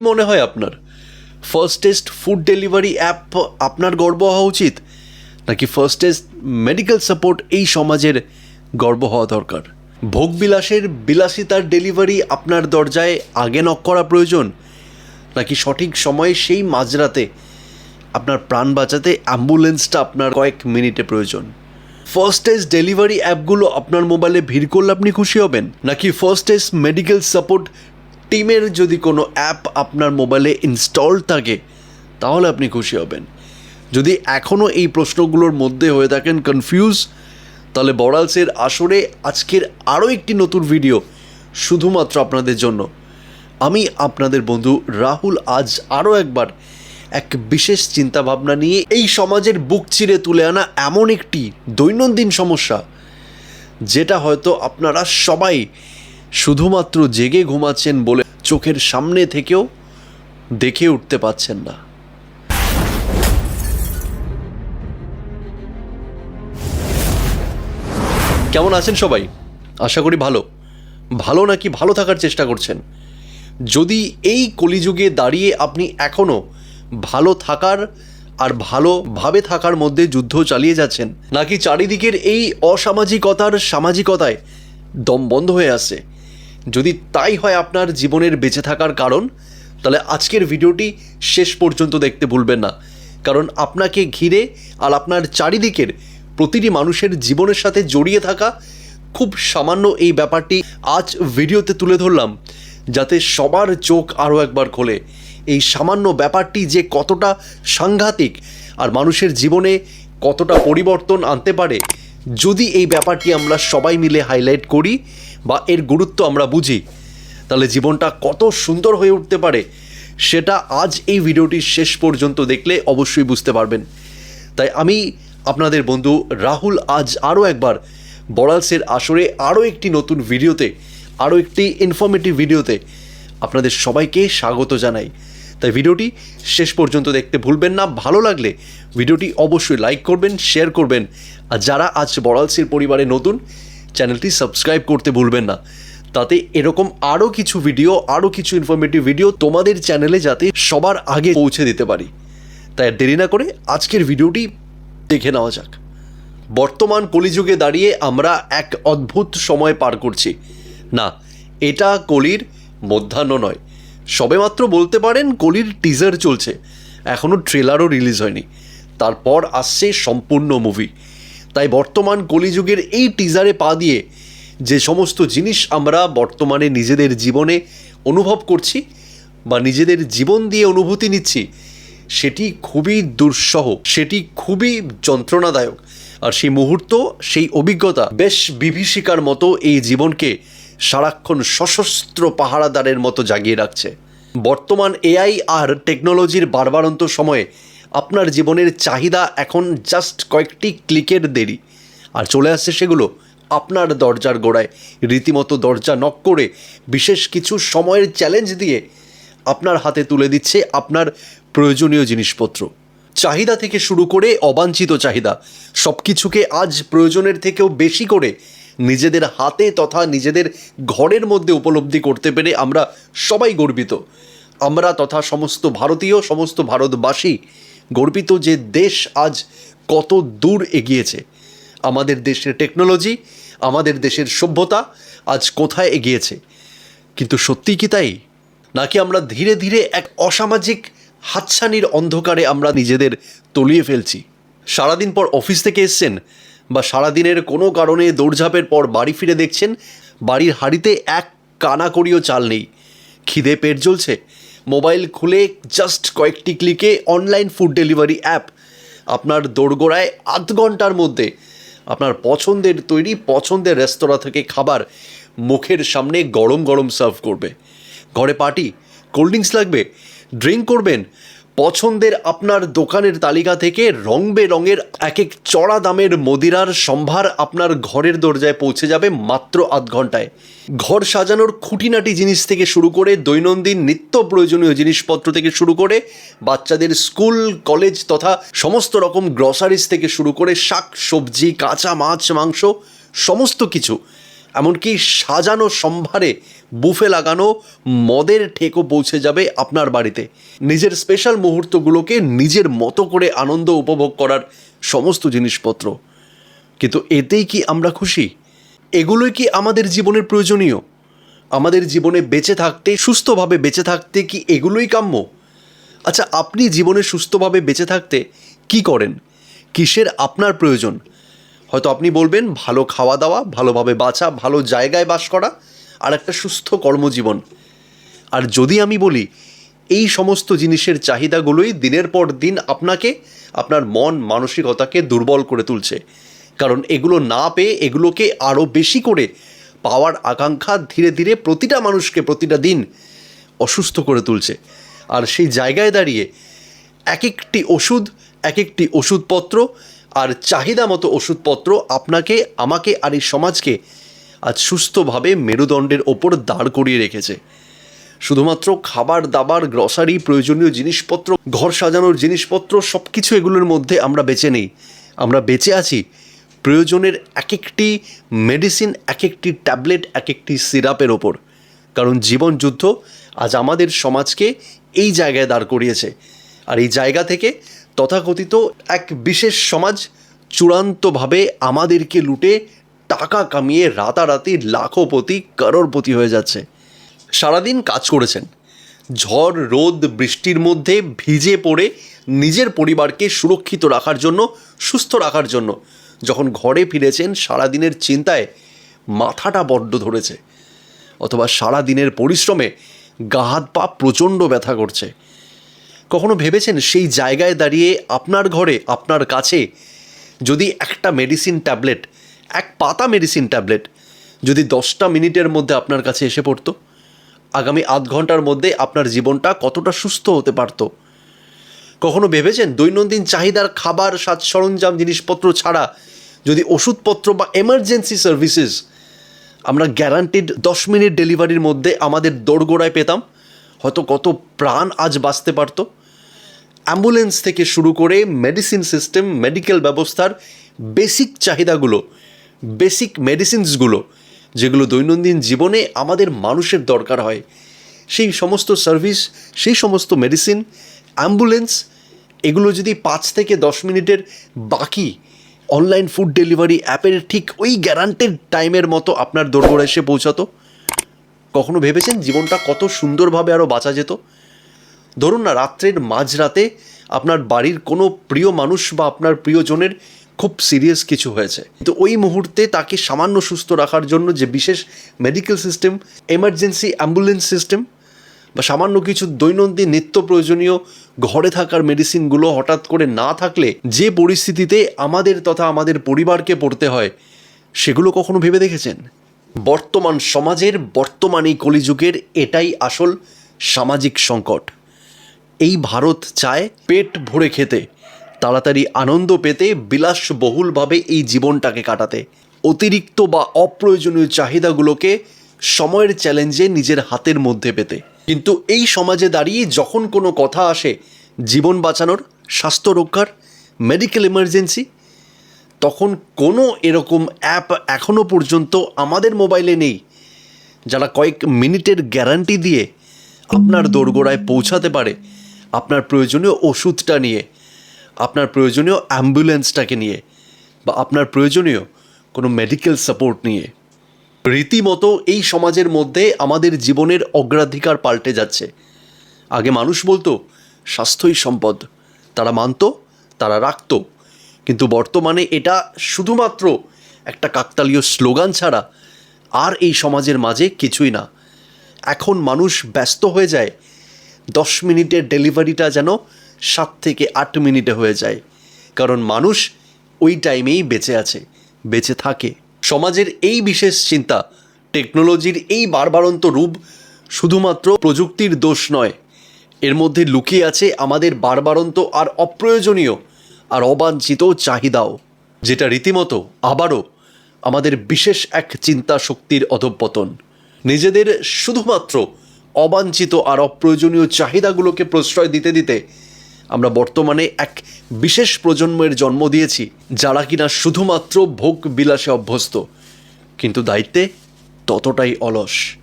মনে হয় আপনার? Fastest food delivery app আপনার গর্ব হওয়া উচিত? নাকি ফার্স্ট টেস্ট মেডিকেল সাপোর্ট এই সমাজের গর্ব হওয়া দরকার? ভোগবিলাসের বিলাসিতার ডেলিভারি আপনার দরজায় আগে নক করা প্রয়োজন? নাকি সঠিক সময়ে সেই মাঝরাতে আপনার প্রাণ বাঁচাতে অ্যাম্বুলেন্সটা আপনার কয়েক মিনিটে প্রয়োজন? ফার্স্ট এজ ডেলিভারি অ্যাপগুলো আপনার মোবাইলে ভিড় করলে আপনি খুশি হবেন? নাকি ফার্স্ট এজ মেডিকেল সাপোর্ট টিমের যদি কোনো অ্যাপ আপনার মোবাইলে ইনস্টল থাকে, তাহলে আপনি খুশি হবেন। যদি এখনও এই প্রশ্নগুলোর মধ্যে হয়ে থাকেন কনফিউজ তাহলে বড়ালসের আসরে আজকের আরও একটি নতুন ভিডিও শুধুমাত্র আপনাদের জন্য। আমি আপনাদের বন্ধু রাহুল আজ আরও একবার এক বিশেষ চিন্তাভাবনা নিয়ে এই সমাজের বুক চিরে তুলে আনা এমন একটি দৈনন্দিন সমস্যা, যেটা হয়তো আপনারা সবাই শুধুমাত্র জেগে ঘুমাচ্ছেন বলে চোখের সামনে থেকেও দেখে উঠতে পাচ্ছেন না। কেমন আছেন সবাই? আশা করি ভালো। ভালো নাকি ভালো থাকার চেষ্টা করছেন? যদি এই কলিযুগে দাঁড়িয়ে আপনি এখনও ভালো থাকার আর ভালোভাবে থাকার মধ্যে যুদ্ধ চালিয়ে যাচ্ছেন, নাকি চারিদিকের এই অসামাজিকতার সামাজিকতায় দম বন্ধ হয়ে আসছে যদি তাই হয় আপনার জীবনের বেঁচে থাকার কারণ, তাহলে আজকের ভিডিওটি শেষ পর্যন্ত দেখতে ভুলবেন না। কারণ আপনাকে ঘিরে আর আপনার চারিদিকের প্রতিটি মানুষের জীবনের সাথে জড়িয়ে থাকা খুব সামান্য এই ব্যাপারটি আজ ভিডিওতে তুলে ধরলাম, যাতে সবার চোখ আরও একবার খোলে। এই সামান্য ব্যাপারটি যে কতটা সাংঘাতিক আর মানুষের জীবনে কতটা পরিবর্তন আনতে পারে, যদি এই ব্যাপারটি আমরা সবাই মিলে হাইলাইট করি বা এর গুরুত্ব আমরা বুঝি, তাহলে জীবনটা কত সুন্দর হয়ে উঠতে পারে সেটা আজ এই ভিডিওটি শেষ পর্যন্ত দেখলে অবশ্যই বুঝতে পারবেন। তাই আমি আপনাদের বন্ধু রাহুল আজ আরও একবার বড়ালসের আসরে আরও একটি নতুন ভিডিওতে, আরও একটি ইনফরমেটিভ ভিডিওতে আপনাদের সবাইকে স্বাগত জানাই। তাই ভিডিওটি শেষ পর্যন্ত দেখতে ভুলবেন না, ভালো লাগলে ভিডিওটি অবশ্যই লাইক করবেন শেয়ার করবেন। আর যারা আজ বড়ালসির পরিবারে নতুন চ্যানেলটি সাবস্ক্রাইব করতে ভুলবেন না। তাতে এরকম আরও কিছু ভিডিও, আরও কিছু ইনফরমেটিভ ভিডিও তোমাদের চ্যানেলে যাতে সবার আগে পৌঁছে দিতে পারি। তাই দেরি না করে আজকের ভিডিওটি দেখে নেওয়া যাক। বর্তমান কলিযুগে দাঁড়িয়ে আমরা এক অদ্ভুত সময় পার করছি। না, এটা কলির মধ্যাহ্ন নয়। সবেমাত্র বলতে পারেন কলির টিজার চলছে। এখনও ট্রেলারও রিলিজ হয়নি। তারপর আসছে সম্পূর্ণ মুভি তাই বর্তমান কলিযুগের এই টিজারে পা দিয়ে যে সমস্ত জিনিস আমরা বর্তমানে নিজেদের জীবনে অনুভব করছি বা নিজেদের জীবন দিয়ে অনুভূতি নিচ্ছি, সেটি খুবই দুঃসহ, সেটি খুবই যন্ত্রণাদায়ক। আর সেই মুহূর্ত, সেই অভিজ্ঞতা বেশ বিভীষিকার মতো এই জীবনকে সারাক্ষণ সশস্ত্র পাহারাদারের মতো জাগিয়ে রাখছে। বর্তমান এআই আর টেকনোলজির বারবারন্ত সময়ে আপনার জীবনের চাহিদা এখন জাস্ট কয়েকটি ক্লিকের দেরি। আর চলে আসছে সেগুলো আপনার দরজার গোড়ায়। রীতিমতো দরজা নক করে বিশেষ কিছু সময়ের চ্যালেঞ্জ দিয়ে আপনার হাতে তুলে দিচ্ছে আপনার প্রয়োজনীয় জিনিসপত্র। চাহিদা থেকে শুরু করে অবাঞ্ছিত চাহিদা। সব কিছুকে আজ প্রয়োজনের থেকেও বেশি করে নিজেদের হাতে তথা নিজেদের ঘরের মধ্যে উপলব্ধি করতে পেরে আমরা সবাই গর্বিত। আমরা তথা সমস্ত ভারতীয়, সমস্ত ভারতবাসী গর্বিত যে দেশ আজ কত দূর এগিয়েছে। আমাদের দেশের টেকনোলজি আমাদের দেশের সভ্যতা আজ কোথায় এগিয়েছে? কিন্তু সত্যি কি তাই? নাকি আমরা ধীরে ধীরে এক অসামাজিক হাতছানির অন্ধকারে আমরা নিজেদের তলিয়ে ফেলছি? সারাদিন পর অফিস থেকে এসছেন বা সারাদিনের কোনো কারণে দৌড়ঝাঁপের পর বাড়ি ফিরে দেখছেন, বাড়ির হাড়িতে এক কানা করিও চাল নেই। খিদে পেট জ্বলছে মোবাইল খুলে জাস্ট কয়েকটি ক্লিকে অনলাইন ফুড ডেলিভারি অ্যাপ আপনার দোরগোড়ায় আধ ঘণ্টার মধ্যে আপনার পছন্দের তৈরি, পছন্দের রেস্তোরাঁ থেকে খাবার মুখের সামনে গরম গরম সার্ভ করবে। ঘরে পার্টি কোল্ড ড্রিঙ্কস লাগবে ড্রিঙ্ক করবেন পছন্দের আপনার দোকানের তালিকা থেকে রং বেরঙের এক এক চড়া দামের মদিরার সম্ভার আপনার ঘরের দরজায় পৌঁছে যাবে মাত্র আধ ঘন্টায়। ঘর সাজানোর খুঁটিনাটি জিনিস থেকে শুরু করে দৈনন্দিন নিত্য প্রয়োজনীয় জিনিসপত্র থেকে শুরু করে বাচ্চাদের স্কুল, কলেজ তথা সমস্ত রকম গ্রসারিজ থেকে শুরু করে শাক, সবজি, কাঁচা মাছ, মাংস, সমস্ত কিছু। এমনকি সাজানো সম্ভারে বুফে লাগানো, মদের ঠেকও পৌঁছে যাবে আপনার বাড়িতে। নিজের স্পেশাল মুহূর্তগুলোকে নিজের মতো করে আনন্দ উপভোগ করার সমস্ত জিনিসপত্র। কিন্তু এতেই কি আমরা খুশি? এগুলোই কি আমাদের জীবনের প্রয়োজনীয়? আমাদের জীবনে বেঁচে থাকতে, সুস্থভাবে বেঁচে থাকতে কি এগুলোই কাম্য? আচ্ছা আপনি জীবনে সুস্থভাবে বেঁচে থাকতে কি করেন? কিসের আপনার প্রয়োজন? হয়তো আপনি বলবেন, ভালো খাওয়া দাওয়া, ভালোভাবে বাঁচা, ভালো জায়গায় বাস করা আর একটা সুস্থ কর্মজীবন। আর যদি আমি বলি, এই সমস্ত জিনিসের চাহিদাগুলোই দিনের পর দিন আপনাকে, আপনার মন মানসিকতাকে দুর্বল করে তুলছে। কারণ এগুলো না পেয়ে এগুলোকে আরও বেশি করে পাওয়ার আকাঙ্ক্ষা ধীরে ধীরে প্রতিটা মানুষকে প্রতিটা দিন অসুস্থ করে তুলছে। আর সেই জায়গায় দাঁড়িয়ে এক একটি ওষুধ এক একটি ওষুধপত্র আর চাহিদা মতো ওষুধপত্র আপনাকে, আমাকে আর এই সমাজকে আজ সুস্থভাবে মেরুদণ্ডের ওপর দাঁড় করিয়ে রেখেছে। শুধুমাত্র খাবার, দাবার গ্রসারি প্রয়োজনীয় জিনিসপত্র, ঘর সাজানোর জিনিসপত্র সব কিছু এগুলোর মধ্যে আমরা বেঁচে নেই। আমরা বেঁচে আছি। প্রয়োজনের এক একটি মেডিসিন এক একটি ট্যাবলেট এক একটি সিরাপের ওপর। কারণ জীবন যুদ্ধ আজ আমাদের সমাজকে এই জায়গায় দাঁড় করিয়েছে। আর এই জায়গা থেকে তথাকথিত এক বিশেষ সমাজ চূড়ান্তভাবে আমাদেরকে লুটে টাকা কামিয়ে রাতারাতি লাখপতি করোড়পতি হয়ে যাচ্ছে। সারাদিন কাজ করেছেন। ঝড়, রোদ, বৃষ্টির মধ্যে ভিজে পড়ে নিজের পরিবারকে সুরক্ষিত রাখার জন্য, সুস্থ রাখার জন্য যখন ঘরে ফিরেছেন, সারাদিনের চিন্তায় মাথাটা বড্ড ধরেছে। অথবা সারা দিনের পরিশ্রমে গা হাত পা প্রচণ্ড ব্যথা করছে। কখনো ভেবেছেন সেই জায়গায় দাঁড়িয়ে আপনার ঘরে, আপনার কাছে যদি একটা মেডিসিন ট্যাবলেট এক পাতা মেডিসিন ট্যাবলেট যদি দশটা মিনিটের মধ্যে আপনার কাছে এসে পড়তো, আগামী আধ ঘণ্টার মধ্যে আপনার জীবনটা কতটা সুস্থ হতে পারত? কখনো ভেবেছেন দৈনন্দিন চাহিদার খাবার সাজ সরঞ্জাম, জিনিসপত্র ছাড়া যদি ওষুধপত্র বা এমার্জেন্সি সার্ভিসেস আমরা গ্যারান্টিড দশ মিনিট ডেলিভারির মধ্যে আমাদের দোরগোড়ায় পেতাম, হয়তো কত প্রাণ আজ বাঁচতে পারতো? অ্যাম্বুলেন্স থেকে শুরু করে মেডিসিন সিস্টেম মেডিকেল ব্যবস্থার বেসিক চাহিদাগুলো বেসিক মেডিসিনসগুলো যেগুলো দৈনন্দিন জীবনে আমাদের মানুষের দরকার হয়, সেই সমস্ত সার্ভিস সেই সমস্ত মেডিসিন অ্যাম্বুলেন্স এগুলো যদি পাঁচ থেকে দশ মিনিটের বাকি অনলাইন ফুড ডেলিভারি অ্যাপের ঠিক ওই গ্যারান্টেড টাইমের মতো আপনার দোরগোড়া এসে পৌঁছাতো। কখনো ভেবেছেন জীবনটা কত সুন্দরভাবে আরও বাঁচা যেত? ধরুন না, রাত্রের মাঝরাতে আপনার বাড়ির কোনো প্রিয় মানুষ বা আপনার প্রিয়জনের খুব সিরিয়াস কিছু হয়েছে। তো ওই মুহূর্তে তাকে সামান্য সুস্থ রাখার জন্য যে বিশেষ medical system emergency ambulance system বা সামান্য কিছু দৈনন্দিন নিত্য প্রয়োজনীয় ঘরে থাকার মেডিসিনগুলো হঠাৎ করে না থাকলে যে পরিস্থিতিতে আমাদের তথা আমাদের পরিবারকে পড়তে হয়, সেগুলো কখনো ভেবে দেখেছেন? বর্তমান সমাজের বর্তমান এই কলিযুগের এটাই আসল সামাজিক সংকট। এই ভারত চায় পেট ভরে খেতে। তাড়াতাড়ি আনন্দ পেতে বিলাসবহুলভাবে এই জীবনটাকে কাটাতে। অতিরিক্ত বা অপ্রয়োজনীয় চাহিদাগুলোকে সময়ের চ্যালেঞ্জে নিজের হাতের মধ্যে পেতে। কিন্তু এই সমাজে দাঁড়িয়ে যখন কোনো কথা আসে, জীবন বাঁচানোর, স্বাস্থ্য রক্ষার মেডিকেল এমার্জেন্সি তখন কোনো এরকম অ্যাপ এখনও পর্যন্ত আমাদের মোবাইলে নেই, যারা কয়েক মিনিটের গ্যারান্টি দিয়ে আপনার দোরগোড়ায় পৌঁছাতে পারে আপনার প্রয়োজনীয় ওষুধটা নিয়ে। আপনার প্রয়োজনীয় অ্যাম্বুলেন্সটাকে নিয়ে বা আপনার প্রয়োজনীয় কোনো মেডিকেল সাপোর্ট নিয়ে। রীতিমতো এই সমাজের মধ্যে আমাদের জীবনের অগ্রাধিকার পাল্টে যাচ্ছে। আগে মানুষ বলতো, স্বাস্থ্যই সম্পদ। তারা মানত, তারা রাখত। কিন্তু বর্তমানে এটা শুধুমাত্র একটা কাকতালীয় স্লোগান ছাড়া আর এই সমাজের মাঝে কিছুই না। এখন মানুষ ব্যস্ত হয়ে যায়, দশ মিনিটের ডেলিভারিটা যেন সাত থেকে আট মিনিটে হয়ে যায়। কারণ মানুষ ওই টাইমেই বেঁচে আছে, বেঁচে থাকে। সমাজের এই বিশেষ চিন্তা, টেকনোলজির এই বারবারন্ত রূপ শুধুমাত্র প্রযুক্তির দোষ নয়। এর মধ্যে লুকিয়ে আছে আমাদের বারবারন্ত আর অপ্রয়োজনীয় আর অবাঞ্ছিত চাহিদাও, যেটা রীতিমতো আবারও আমাদের বিশেষ এক চিন্তা শক্তির অধঃপতন। নিজেদের শুধুমাত্র অবাঞ্ছিত আর অপ্রয়োজনীয় চাহিদাগুলোকে প্রশ্রয় দিতে দিতে আমরা বর্তমানে এক বিশেষ প্রজন্মের জন্ম দিয়েছি, যারা কিনা শুধুমাত্র ভোগ বিলাসে অভ্যস্ত। কিন্তু দায়িত্বে ততটাই অলস।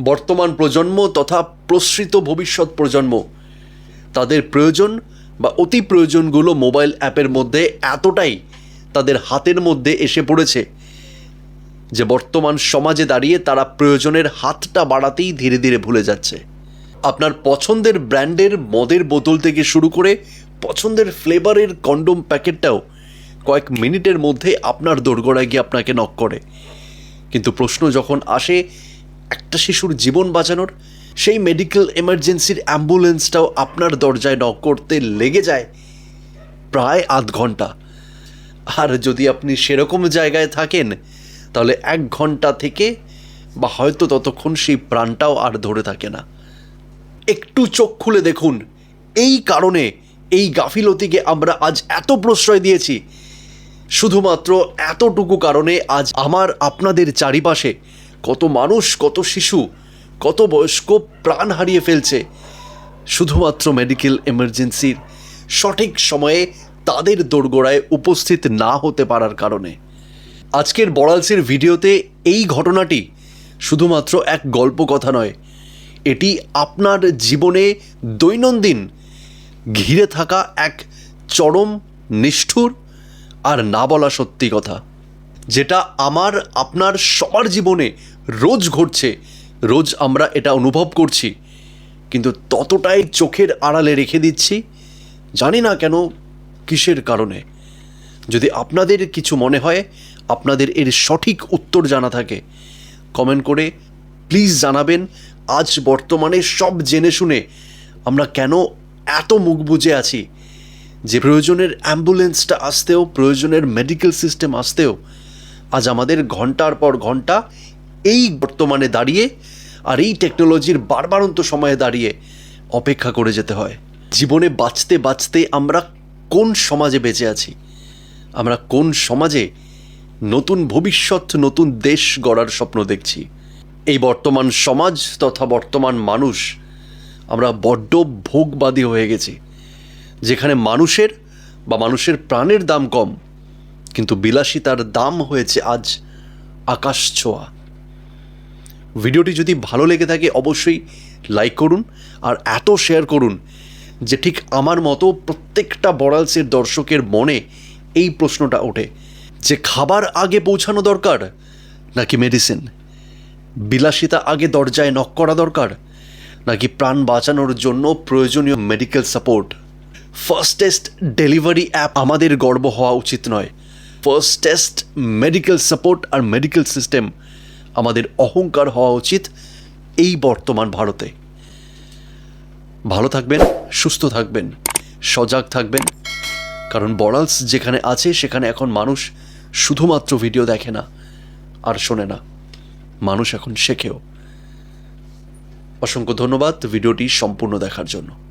বর্তমান প্রজন্ম তথা প্রসৃত ভবিষ্যৎ প্রজন্ম, তাদের প্রয়োজন বা অতি প্রয়োজনগুলো মোবাইল অ্যাপের মধ্যে এতটাই তাদের হাতের মধ্যে এসে পড়েছে যে বর্তমান সমাজে দাঁড়িয়ে তারা প্রয়োজনের হাতটা বাড়াতেই ধীরে ধীরে ভুলে যাচ্ছে। আপনার পছন্দের ব্র্যান্ডের মদের বোতল থেকে শুরু করে পছন্দের ফ্লেভারের কন্ডোম প্যাকেটটাও কয়েক মিনিটের মধ্যে আপনার দোরগোড়ায় গিয়ে আপনাকে নক করে। কিন্তু প্রশ্ন যখন আসে, একটা শিশুর জীবন বাঁচানোর, সেই মেডিকেল এমার্জেন্সির অ্যাম্বুলেন্সটাও আপনার দরজায় নক করতে লেগে যায় প্রায় আধ ঘণ্টা। আর যদি আপনি সেরকম জায়গায় থাকেন, তাহলে এক ঘণ্টা থেকে বা হয়তো ততক্ষণ সেই প্রাণটাও আর ধরে থাকে না। একটু চোখ খুলে দেখুন। এই কারণে এই গাফিলতিকে আমরা আজ এত প্রশ্রয় দিয়েছি। শুধুমাত্র এতটুকু কারণে আজ আমার আপনাদের চারিপাশে কত মানুষ, কত শিশু, কত বয়স্ক প্রাণ হারিয়ে ফেলছে। শুধুমাত্র মেডিকেল এমার্জেন্সির সঠিক সময়ে তাদের দোরগোড়ায় উপস্থিত না হতে পারার কারণে। আজকের বড়ালসের ভিডিওতে এই ঘটনাটি শুধুমাত্র এক গল্প কথা নয় এটি আপনার জীবনে দৈনন্দিন ঘিরে থাকা এক চরম নিষ্ঠুর আর না বলা সত্যি কথা, যেটা আমার, আপনার সবার জীবনে রোজ ঘটছে, রোজ আমরা এটা অনুভব করছি, কিন্তু ততটাই চোখের আড়ালে রেখে দিচ্ছি, জানি না কেন কিসের কারণে। যদি আপনাদের কিছু মনে হয়, আপনাদের এর সঠিক উত্তর জানা থাকে কমেন্ট করে প্লিজ জানাবেন আজ বর্তমানে সব জেনে শুনে আমরা কেন এত মুখ বুজে আছি? যে প্রয়োজনের অ্যাম্বুলেন্সটা আসতেও, প্রয়োজনের মেডিকেল সিস্টেম আসতেও, আজ আমাদের ঘণ্টার পর ঘণ্টা এই বর্তমানে দাঁড়িয়ে আর এই টেকনোলজির বারবারন্ত সময়ে দাঁড়িয়ে অপেক্ষা করে যেতে হয়। জীবনে বাঁচতে বাঁচতে আমরা কোন সমাজে বেঁচে আছি? আমরা কোন সমাজে নতুন ভবিষ্যৎ, নতুন দেশ গড়ার স্বপ্ন দেখছি? এই বর্তমান সমাজ তথা বর্তমান মানুষ, আমরা বড্ড ভোগবাদী হয়ে গেছি। যেখানে মানুষের বা মানুষের প্রাণের দাম কম, কিন্তু বিলাসিতার দাম হয়েছে আজ আকাশ ছোঁয়া। ভিডিওটি যদি ভালো লেগে থাকে, অবশ্যই লাইক করুন আর এত শেয়ার করুন যে ঠিক আমার মতো প্রত্যেকটা বড়ালসের দর্শকের মনে এই প্রশ্নটা ওঠে, যে খাবার আগে পৌঁছানো দরকার নাকি মেডিসিন বিলাসিতা আগে দরজায় নক করা দরকার? নাকি প্রাণ বাঁচানোর জন্য প্রয়োজনীয় medical support fastest delivery app আমাদের গর্ব হওয়া উচিত নয়। ফার্স্টেস্ট মেডিকেল সাপোর্ট আর মেডিকেল সিস্টেম আমাদের অহংকার হওয়া উচিত এই বর্তমান ভারতে। ভালো থাকবেন, সুস্থ থাকবেন, সজাগ থাকবেন। কারণ বড়ালস যেখানে আছে, সেখানে এখন মানুষ শুধুমাত্র ভিডিও দেখে না, আর শোনে না। মানুষ এখন শেখেও। অসংখ্য ধন্যবাদ ভিডিওটি সম্পূর্ণ দেখার জন্য।